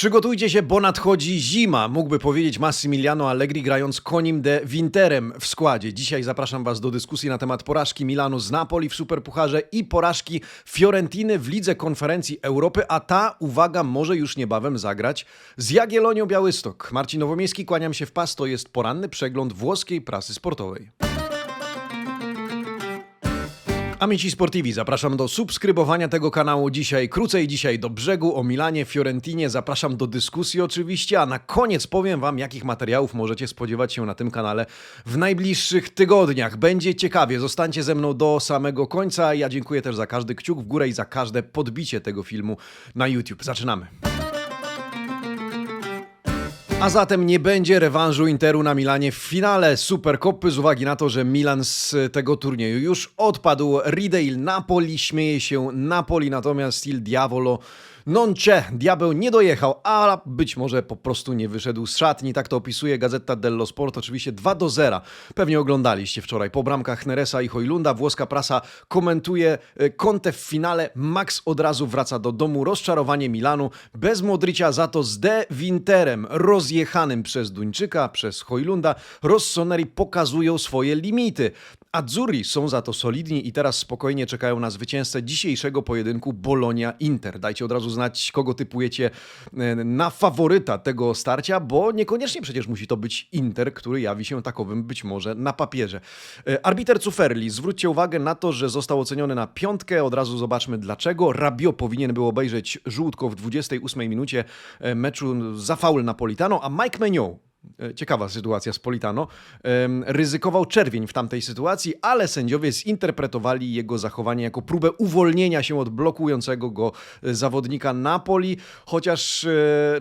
Przygotujcie się, bo nadchodzi zima, mógłby powiedzieć Massimiliano Allegri grając konim de Winterem w składzie. Dzisiaj zapraszam Was do dyskusji na temat porażki Milanu z Napoli w Superpucharze i porażki Fiorentiny w Lidze Konferencji Europy, a ta, uwaga, może już niebawem zagrać z Jagiellonią Białystok. Marcin Nowomiejski, kłaniam się w pas, to jest poranny przegląd włoskiej prasy sportowej. Amici Sportivi, zapraszam do subskrybowania tego kanału dzisiaj krócej, dzisiaj do brzegu, o Milanie, Fiorentinie, zapraszam do dyskusji oczywiście, a na koniec powiem Wam, jakich materiałów możecie spodziewać się na tym kanale w najbliższych tygodniach. Będzie ciekawie, zostańcie ze mną do samego końca. Ja dziękuję też za każdy kciuk w górę i za każde podbicie tego filmu na YouTube. Zaczynamy. A zatem nie będzie rewanżu Interu na Milanie w finale Superkopy z uwagi na to, że Milan z tego turnieju już odpadł. Ridale Napoli śmieje się Napoli, natomiast Il Diavolo non c'è. Diabeł nie dojechał, a być może po prostu nie wyszedł z szatni. Tak to opisuje Gazeta dello Sport. Oczywiście 2 do 0. Pewnie oglądaliście wczoraj po bramkach Neresa i Hojlunda. Włoska prasa komentuje e, Conte w finale. Max od razu wraca do domu. Rozczarowanie Milanu. Bez Modricia za to z De Winterem, rozjechanym przez Duńczyka, przez Hojlunda. Rossoneri pokazują swoje limity. Azzurri są za to solidni i teraz spokojnie czekają na zwycięzcę dzisiejszego pojedynku Bolonia-Inter. Dajcie od razu znać, kogo typujecie e, na faworyta tego starcia, bo niekoniecznie przecież musi to być Inter, który jawi się takowym być może na papierze. E, Arbiter Cuferli, zwróćcie uwagę na to, że został oceniony na piątkę. Od razu zobaczmy dlaczego. Rabio powinien był obejrzeć żółtko w 28 minucie e, meczu za faul Napolitano, a Mike E, Ciekawa sytuacja z Politano. Ryzykował czerwień w tamtej sytuacji, ale sędziowie zinterpretowali jego zachowanie jako próbę uwolnienia się od blokującego go e, zawodnika Napoli. Chociaż, e,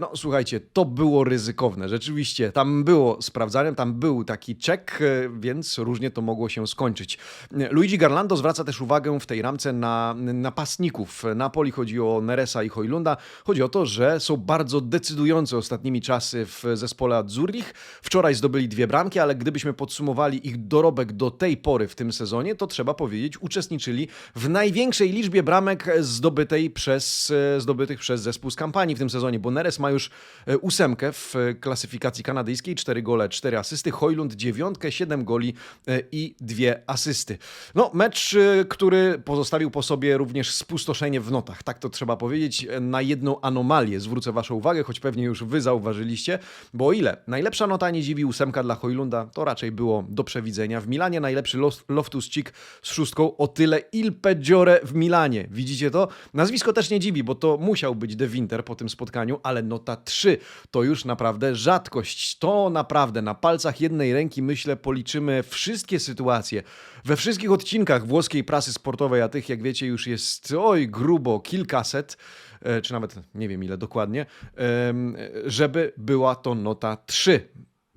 no słuchajcie, to było ryzykowne. Rzeczywiście, tam było sprawdzaniem, tam był taki czek, e, więc różnie to mogło się skończyć. E, Luigi Garlando zwraca też uwagę w tej ramce na napastników Napoli. Chodzi o Neresa i Hojlunda. Chodzi o to, że są bardzo decydujące ostatnimi czasy w zespole Azzurrich. Wczoraj zdobyli dwie bramki, ale gdybyśmy podsumowali ich dorobek do tej pory w tym sezonie, to trzeba powiedzieć, uczestniczyli w największej liczbie bramek zdobytej przez, zdobytych przez zespół z kampanii w tym sezonie, bo Neres ma już e, ósemkę w klasyfikacji kanadyjskiej, cztery gole, cztery asysty, Hojlund dziewiątkę, siedem goli e, i dwie asysty. No, mecz, e, który pozostawił po sobie również spustoszenie w notach, tak to trzeba powiedzieć. Na jedną anomalię zwrócę Waszą uwagę, choć pewnie już Wy zauważyliście, bo o ile najlepsza nota nie dziwi ósemka dla Hojlunda, to raczej było do przewidzenia. W Milanie najlepszy Los- Loftus-Cheek z szóstką, o tyle Il Peggiore w Milanie. Widzicie to? Nazwisko też nie dziwi, bo to musiał być De Winter po tym spotkaniu, ale nota 3 to już naprawdę rzadkość. To naprawdę na palcach jednej ręki, myślę, policzymy wszystkie sytuacje. We wszystkich odcinkach włoskiej prasy sportowej, a tych, jak wiecie, już jest oj grubo kilkaset, e, czy nawet nie wiem ile dokładnie, em, żeby była to nota 3.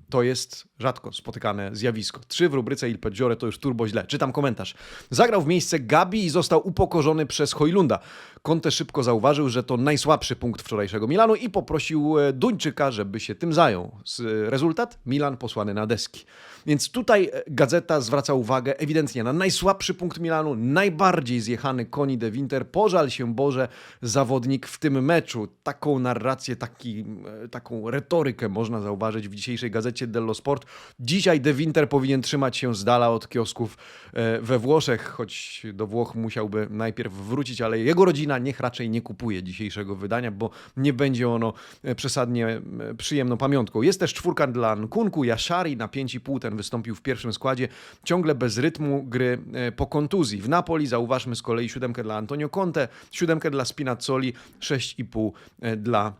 To jest rzadko spotykane zjawisko. Trzy w rubryce Il Peggiore to już turbo źle. Czytam komentarz. Zagrał w miejsce Gabi i został upokorzony przez Hojlunda. Conte szybko zauważył, że to najsłabszy punkt wczorajszego Milanu i poprosił e, Duńczyka, żeby się tym zajął. S- Rezultat? Milan posłany na deski. Więc tutaj e, gazeta zwraca uwagę ewidentnie na najsłabszy punkt Milanu, najbardziej zjechany Koni de Winter. Pożal się Boże zawodnik w tym meczu. Taką narrację, taki, e, taką retorykę można zauważyć w dzisiejszej gazecie dello Sport. Dzisiaj de Winter powinien trzymać się z dala od kiosków e, we Włoszech, choć do Włoch musiałby najpierw wrócić, ale jego rodzina niech raczej nie kupuje dzisiejszego wydania, bo nie będzie ono e, przesadnie e, przyjemną pamiątką. Jest też czwórka dla Nkunku, Yashari na 5,5 ten wystąpił w pierwszym składzie, ciągle bez rytmu gry po kontuzji. W Napoli zauważmy z kolei siódemkę dla Antonio Conte, siódemkę dla Spinazzoli, 6,5 e, dla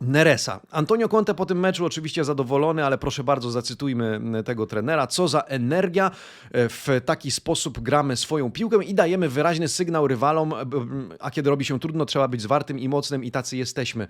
Neresa. Antonio Conte po tym meczu oczywiście zadowolony, ale proszę bardzo, zacytujmy tego trenera. Co za energia. E, W taki sposób gramy swoją piłkę i dajemy wyraźny sygnał rywalom, a kiedy robi się trudno, trzeba być zwartym i mocnym i tacy jesteśmy.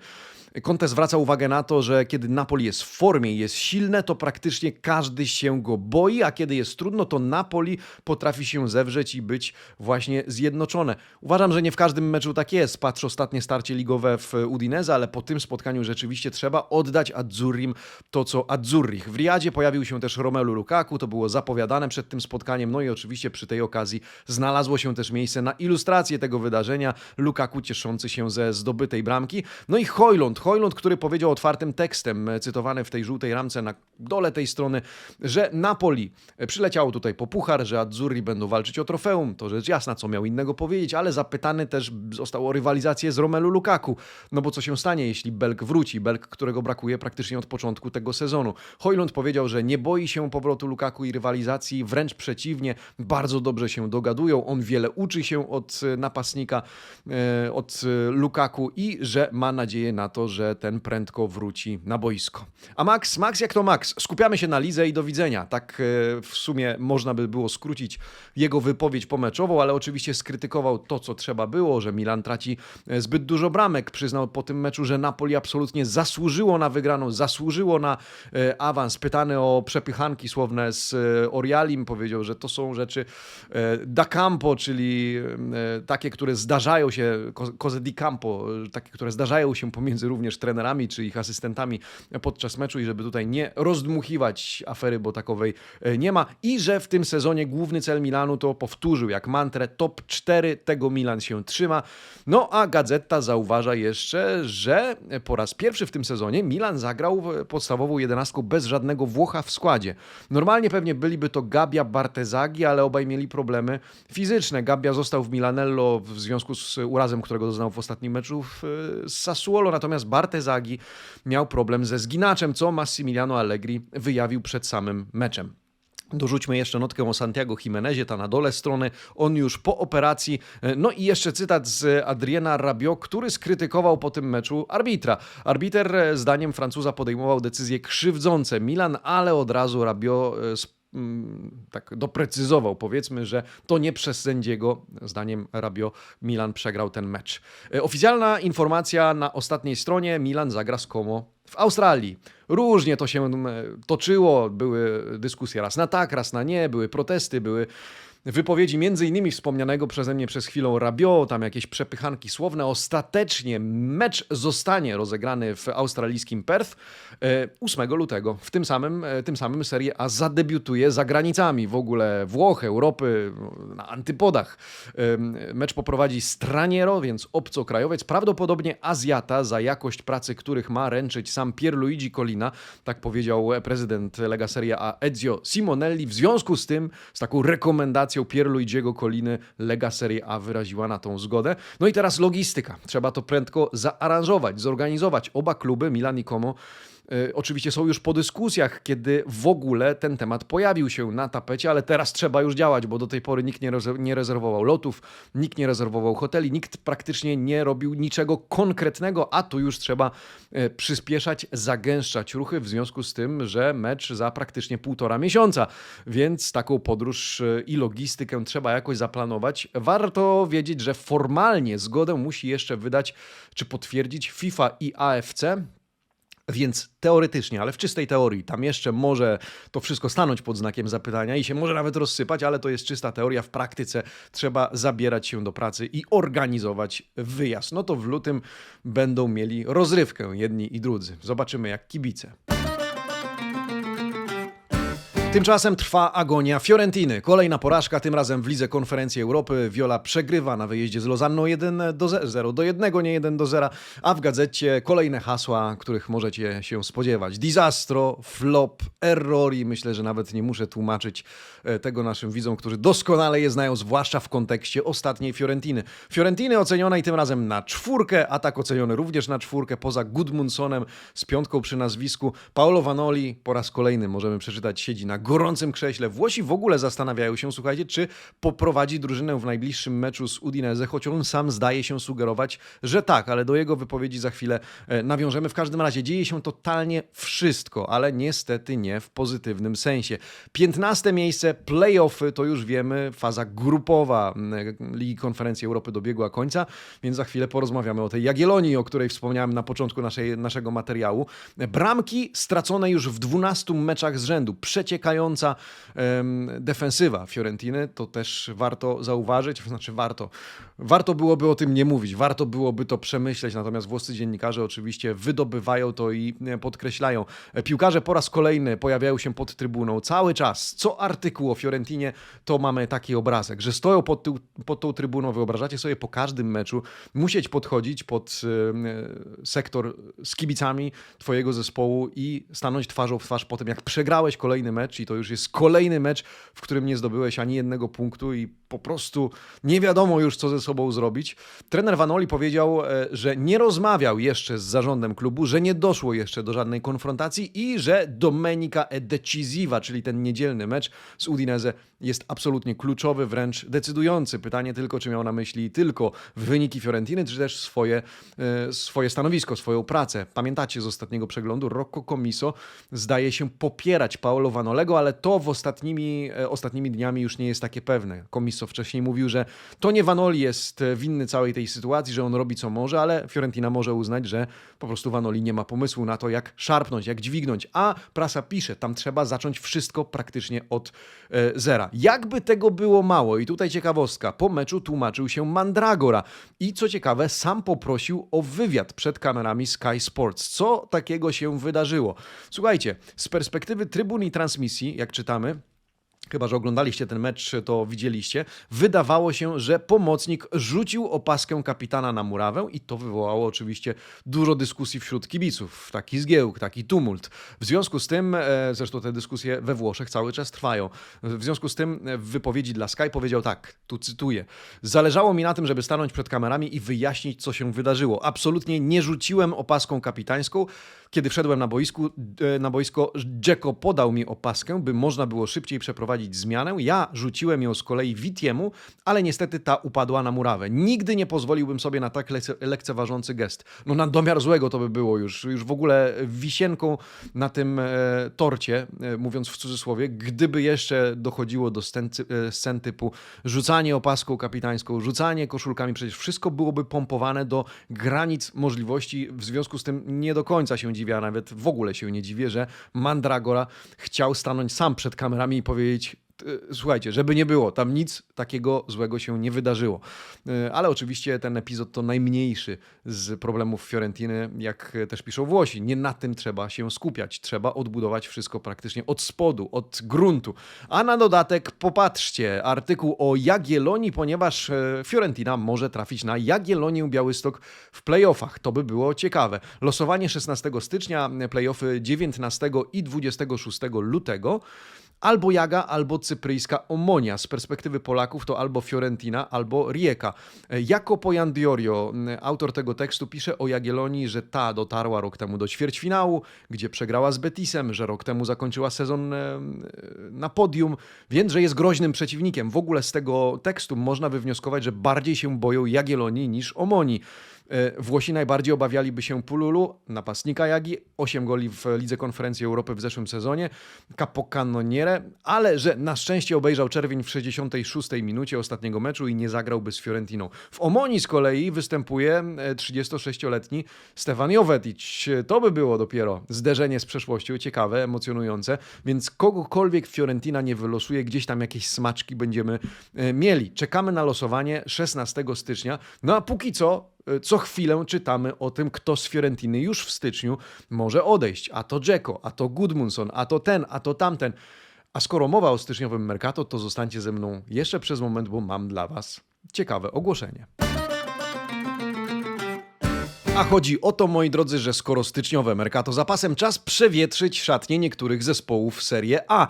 Conte zwraca uwagę na to, że kiedy Napoli jest w formie jest silne, to praktycznie każdy się go boi, a kiedy jest trudno, to Napoli potrafi się zewrzeć i być właśnie zjednoczone. Uważam, że nie w każdym meczu tak jest. Patrz ostatnie starcie ligowe w Udinese, ale po tym spotkaniu spotkaniu rzeczywiście trzeba oddać Azzurrim to, co Azzurrich. W Riyadzie pojawił się też Romelu Lukaku, to było zapowiadane przed tym spotkaniem, no i oczywiście przy tej okazji znalazło się też miejsce na ilustrację tego wydarzenia. Lukaku cieszący się ze zdobytej bramki. No i Hojlund, Hojlund, który powiedział otwartym tekstem, e, cytowany w tej żółtej ramce na dole tej strony, że Napoli przyleciało tutaj po puchar, że Azzurri będą walczyć o trofeum. To rzecz jasna, co miał innego powiedzieć, ale zapytany też został o rywalizację z Romelu Lukaku. No bo co się stanie, jeśli Belg wróci? Belg, którego brakuje praktycznie od początku tego sezonu. Hojlund powiedział, że nie boi się powrotu Lukaku i rywalizacji, wręcz przeciwnie, bardzo dobrze się dogadują. On wiele uczy się od e, napastnika, e, od e, Lukaku i że ma nadzieję na to, że ten prędko wróci na boisko. A Max, Max jak to Max? Skupiamy się na lidze i do widzenia. Tak w sumie można by było skrócić jego wypowiedź pomeczową, ale oczywiście skrytykował to, co trzeba było, że Milan traci zbyt dużo bramek. Przyznał po tym meczu, że Napoli absolutnie zasłużyło na wygraną, zasłużyło na e, awans. Pytany o przepychanki słowne z e, Orialim, powiedział, że to są rzeczy e, da campo, czyli takie, które zdarzają się, co- cose di campo, takie, które zdarzają się pomiędzy również trenerami czy ich asystentami podczas meczu i żeby tutaj nie rozdmuchiwać afery, bo takowej nie ma. I że w tym sezonie główny cel Milanu to powtórzył jak mantrę top 4, tego Milan się trzyma. No a Gazeta zauważa jeszcze, że po raz pierwszy w tym sezonie Milan zagrał podstawową jedenastką bez żadnego Włocha w składzie. Normalnie pewnie byliby to Gabia, Bartezagi, ale obaj mieli problemy fizyczne. Gabia został w Milanello w związku z urazem, którego doznał w ostatnim meczu w, z Sassuolo, natomiast Bartezagi miał problem ze zginaczem, co Massimiliano Allegri wyjawił przed samym meczem. Dorzućmy jeszcze notkę o Santiago Jimenezie, ta na dole strony, on już po operacji. No i jeszcze cytat z Adriana Rabiot, który skrytykował po tym meczu arbitra. Arbiter zdaniem Francuza podejmował decyzje krzywdzące Milan, ale od razu Rabiot e, tak doprecyzował, powiedzmy, że to nie przez sędziego, zdaniem Rabio, Milan przegrał ten mecz. E, Oficjalna informacja na ostatniej stronie, Milan zagra z Como w Australii. Różnie to się mm, toczyło, były dyskusje raz na tak, raz na nie, były protesty, były wypowiedzi innymi wspomnianego przeze mnie przez chwilę Rabio, tam jakieś przepychanki słowne. Ostatecznie mecz zostanie rozegrany w australijskim Perth e, 8 lutego. W tym samym, e, tym samym Serie A zadebiutuje za granicami w ogóle Włoch, Europy, na antypodach. E, Mecz poprowadzi Straniero, więc obcokrajowiec, prawdopodobnie Azjata, za jakość pracy których ma ręczyć sam Pierluigi Collina, tak powiedział prezydent Lega Serie A Ezio Simonelli. W związku z tym, z taką rekomendacją Pierluigiego Colliny, Lega Serie A wyraziła na tą zgodę. No i teraz logistyka. Trzeba to prędko zaaranżować, zorganizować. Oba kluby, Milan i Como, Oczywiście są już po dyskusjach, kiedy w ogóle ten temat pojawił się na tapecie, ale teraz trzeba już działać, bo do tej pory nikt nie, nie rezerwował lotów, nikt nie rezerwował hoteli, nikt praktycznie nie robił niczego konkretnego, a tu już trzeba e, przyspieszać, zagęszczać ruchy w związku z tym, że mecz za praktycznie półtora miesiąca, więc taką podróż e, i logistykę trzeba jakoś zaplanować. Warto wiedzieć, że formalnie zgodę musi jeszcze wydać czy potwierdzić FIFA i AFC, więc teoretycznie, ale w czystej teorii, tam jeszcze może to wszystko stanąć pod znakiem zapytania i się może nawet rozsypać, ale to jest czysta teoria. W praktyce trzeba zabierać się do pracy i organizować wyjazd. No to w lutym będą mieli rozrywkę jedni i drudzy. Zobaczymy jak kibice. Tymczasem trwa agonia Fiorentiny. Kolejna porażka, tym razem w Lidze Konferencji Europy. Viola przegrywa na wyjeździe z Lozanną 1 do 0, do 1, nie 1 do 0, a w gazecie kolejne hasła, których możecie się spodziewać. Disastro, flop, errori. Myślę, że nawet nie muszę tłumaczyć e, tego naszym widzom, którzy doskonale je znają, zwłaszcza w kontekście ostatniej Fiorentiny. Fiorentiny ocenionej tym razem na czwórkę, a tak oceniony również na czwórkę, poza Gudmundsonem z piątką przy nazwisku. Paolo Vanoli po raz kolejny, możemy przeczytać, siedzi na gorącym krześle. Włosi w ogóle zastanawiają się, słuchajcie, czy poprowadzi drużynę w najbliższym meczu z Udinese, choć on sam zdaje się sugerować, że tak, ale do jego wypowiedzi za chwilę e, nawiążemy. W każdym razie dzieje się totalnie wszystko, ale niestety nie w pozytywnym sensie. 15 miejsce, playoffy, to już wiemy, faza grupowa m, Ligi Konferencji Europy dobiegła końca, więc za chwilę porozmawiamy o tej Jagiellonii, o której wspomniałem na początku naszej, naszego materiału. Bramki stracone już w 12 meczach z rzędu, przeciekająca defensywa Fiorentiny, to też warto zauważyć, znaczy warto. Warto byłoby o tym nie mówić, warto byłoby to przemyśleć, natomiast włoscy dziennikarze oczywiście wydobywają to i e, podkreślają. E, Piłkarze po raz kolejny pojawiają się pod trybuną cały czas. Co artykuł o Fiorentinie to mamy taki obrazek, że stoją pod, tył, pod tą trybuną, wyobrażacie sobie po każdym meczu musieć podchodzić pod e, sektor z kibicami twojego zespołu i stanąć twarzą w twarz po tym, jak przegrałeś kolejny mecz i to już jest kolejny mecz, w którym nie zdobyłeś ani jednego punktu i po prostu nie wiadomo już, co ze sobą zrobić. Trener Vanoli powiedział, e, że nie rozmawiał jeszcze z zarządem klubu, że nie doszło jeszcze do żadnej konfrontacji i że Domenica e Decisiva, czyli ten niedzielny mecz z Udinese jest absolutnie kluczowy, wręcz decydujący. Pytanie tylko, czy miał na myśli tylko wyniki Fiorentiny, czy też swoje, e, swoje stanowisko, swoją pracę. Pamiętacie z ostatniego przeglądu, Rocco Comiso zdaje się popierać Paolo Vanolego, ale to w ostatnimi, e, ostatnimi dniami już nie jest takie pewne. Comiso wcześniej mówił, że to nie Vanoli jest e, winny całej tej sytuacji, że on robi co może, ale Fiorentina może uznać, że po prostu Vanoli nie ma pomysłu na to, jak szarpnąć, jak dźwignąć. A prasa pisze, tam trzeba zacząć wszystko praktycznie od e, zera. Jakby tego było mało, i tutaj ciekawostka, po meczu tłumaczył się Mandragora i co ciekawe, sam poprosił o wywiad przed kamerami Sky Sports. Co takiego się wydarzyło? Słuchajcie, z perspektywy trybun i transmisji, jak czytamy, Chyba, że oglądaliście ten mecz, to widzieliście. Wydawało się, że pomocnik rzucił opaskę kapitana na murawę i to wywołało oczywiście dużo dyskusji wśród kibiców. Taki zgiełk, taki tumult. W związku z tym, e, zresztą te dyskusje we Włoszech cały czas trwają. W związku z tym e, w wypowiedzi dla Sky powiedział tak, tu cytuję. Zależało mi na tym, żeby stanąć przed kamerami i wyjaśnić, co się wydarzyło. Absolutnie nie rzuciłem opaską kapitańską. Kiedy wszedłem na, boisku, e, na boisko, Dzeko podał mi opaskę, by można było szybciej przeprowadzić zmianę. Ja rzuciłem ją z kolei Witiemu, ale niestety ta upadła na murawę. Nigdy nie pozwoliłbym sobie na tak lekce, lekceważący gest. No na domiar złego to by było już, już w ogóle wisienką na tym e, torcie, e, mówiąc w cudzysłowie, gdyby jeszcze dochodziło do scen, e, scen typu rzucanie opaską kapitańską, rzucanie koszulkami, przecież wszystko byłoby pompowane do granic możliwości, w związku z tym nie do końca się dziwię, a nawet w ogóle się nie dziwię, że Mandragora chciał stanąć sam przed kamerami i powiedzieć słuchajcie, żeby nie było, tam nic takiego złego się nie wydarzyło. E, Ale oczywiście ten epizod to najmniejszy z problemów Fiorentiny, jak też piszą Włosi. Nie na tym trzeba się skupiać. Trzeba odbudować wszystko praktycznie od spodu, od gruntu. A na dodatek popatrzcie, artykuł o Jagiellonii, ponieważ Fiorentina może trafić na Jagiellonię Białystok w playoffach. To by było ciekawe. Losowanie 16 stycznia, playoffy 19 i 26 lutego. Albo Jaga, albo cypryjska Omonia. Z perspektywy Polaków to albo Fiorentina, albo Rijeka. Jacopo Diorio, autor tego tekstu, pisze o Jagiellonii, że ta dotarła rok temu do ćwierćfinału, gdzie przegrała z Betisem, że rok temu zakończyła sezon na podium, więc że jest groźnym przeciwnikiem. W ogóle z tego tekstu można wywnioskować, że bardziej się boją Jagiellonii niż Omonii. E, Włosi najbardziej obawialiby się Pululu, napastnika Jagi, 8 goli w Lidze Konferencji Europy w zeszłym sezonie, Capocannoniere, ale że na szczęście obejrzał czerwień w 66 minucie ostatniego meczu i nie zagrałby z Fiorentiną. W Omoni z kolei występuje e, 36-letni Stefan Jovetic. To by było dopiero zderzenie z przeszłością, ciekawe, emocjonujące, więc kogokolwiek Fiorentina nie wylosuje, gdzieś tam jakieś smaczki będziemy e, mieli. Czekamy na losowanie 16 stycznia, no a póki co co chwilę czytamy o tym, kto z Fiorentiny już w styczniu może odejść. A to Dzeko, a to Gudmundsson, a to ten, a to tamten. A skoro mowa o styczniowym Mercato, to zostańcie ze mną jeszcze przez moment, bo mam dla Was ciekawe ogłoszenie. A chodzi o to, moi drodzy, że skoro styczniowe Mercato zapasem, czas przewietrzyć szatnie niektórych zespołów Serie A.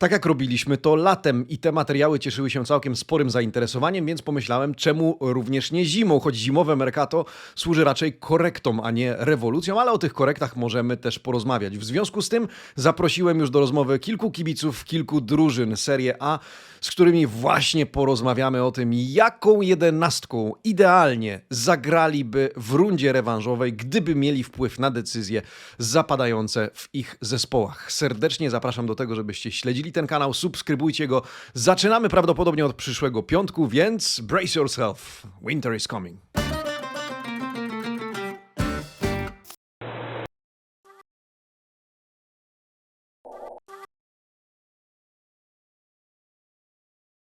Tak jak robiliśmy to latem i te materiały cieszyły się całkiem sporym zainteresowaniem, więc pomyślałem, czemu również nie zimą, choć zimowe Mercato służy raczej korektom, a nie rewolucją, ale o tych korektach możemy też porozmawiać. W związku z tym zaprosiłem już do rozmowy kilku kibiców, kilku drużyn Serie A, z którymi właśnie porozmawiamy o tym, jaką jedenastką idealnie zagraliby w rundzie rewanżowej, gdyby mieli wpływ na decyzje zapadające w ich zespołach. Serdecznie zapraszam do tego, żebyście śledzili ten kanał, subskrybujcie go. Zaczynamy prawdopodobnie od przyszłego piątku, więc brace yourself. Winter is coming.